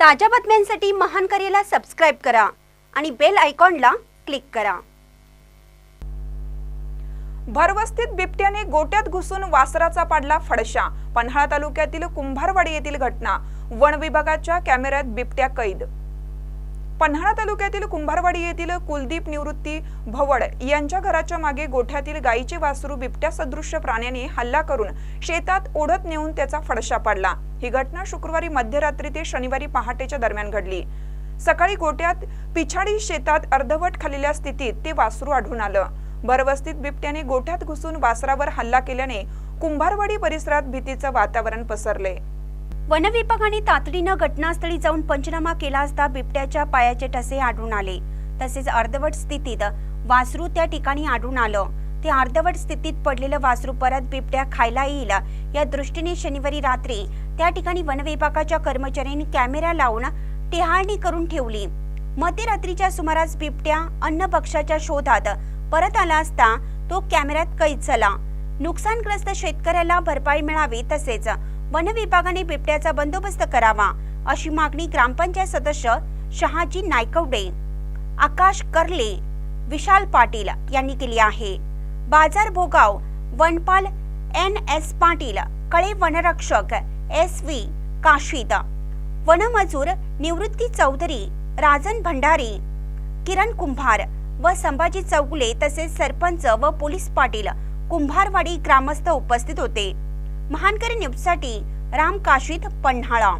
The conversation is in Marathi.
ताज्या बातम्यांसाठी महान करेला सबस्क्राईब करा आणि बेल आयकॉनला क्लिक करा. भरवस्तीत बिबट्याने गोट्यात घुसून वासराचा पाडला फडशा. पन्हाळा तालुक्यातील कुंभारवाडी येथील घटना. वन विभागाच्या कॅमेऱ्यात बिबट्या कैद पन्हाळा तालुक्यातील कुंभारवाडी येथील कुलदीप निवृत्ती भवड यांच्या घराच्या मागे गोठ्यातील गायीचे वासरू बिबट्या सदृश्य प्राण्याने हल्ला करून शेतात ओढत नेऊन त्याचा फडशा पाडला. ही घटना शुक्रवारी मध्यरात्री ते शनिवारी पहाटेच्या दरम्यान घडली. सकाळी गोट्यात पिछाडी शेतात अर्धवट खालेल्या स्थितीत ते वासरू आढळून आलं. भरवस्तीत बिबट्याने गोठ्यात घुसून वासरावर हल्ला केल्याने कुंभारवाडी परिसरात भीतीचं वातावरण पसरले. वनविभागाने तातडीनं घटनास्थळी जाऊन पंचनामा केला असता बिबट्याच्या पायाचे ठसे आढळून आले. तसेच अर्धवट स्थितीत वासरू त्या ठिकाणी आढळून आलं. ते अर्धवट स्थितीत पडलेलं वासरू परत बिबट्या खायला येईल. या दृष्टीने शनिवारी रात्री त्या ठिकाणी वनविभागाच्या कर्मचाऱ्यांनी कॅमेरा लावून टेहाळणी करून ठेवली. मध्यरात्रीच्या सुमारास बिबट्या अन्न पक्षाच्या शोधात परत आला असता तो कॅमेऱ्यात कैद झाला. नुकसानग्रस्त शेतकऱ्याला भरपाई मिळावी तसेच वन विभागाने बिबट्याचा बंदोबस्त करावा अशी मागणी ग्रामपंचायत सदस्य शहाजी नायकवडे आकाश कर्ले विशाल पाटील यांनी केली आहे. बाजार भोगाव वनपाल एन एस पाटील कळे वनरक्षक एस व्ही काशीद वनमजूर निवृत्ती चौधरी राजन भंडारी किरण कुंभार व संभाजी चौगुले तसेच सरपंच व पोलीस पाटील कुंभारवाडी ग्रामस्थ उपस्थित होते. महानकरी न्यूजसाठी राम काशीत पन्हाळा.